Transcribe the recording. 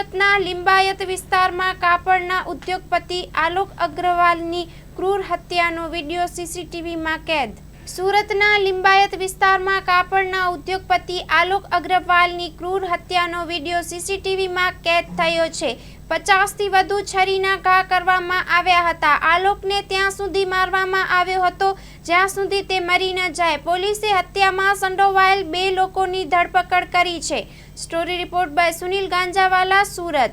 સુરતના લિંબાયત વિસ્તારમાં કાપડના ઉદ્યોગપતિ આલોક અગ્રવાલની ક્રૂર હત્યાનો વીડિયો સીસીટીવીમાં કેદ. સુરતના લિંબાયત વિસ્તારમાં કાપડના ઉદ્યોગપતિ આલોક અગ્રવાલની ક્રૂર હત્યાનો વીડિયો સીસીટીવીમાં કેદ થયો છે. પચાસથી વધુ છરીના ઘા કરવામાં આવ્યા હતા. આલોકને ત્યાં સુધી મારવામાં આવ્યો હતો. જ્યાં સુધી તે મરી ન જાય, પોલીસે હત્યામાં સંડોવાયેલ બે લોકોની ધરપકડ કરી છે. Story report by Sunil Ganjawala Surat.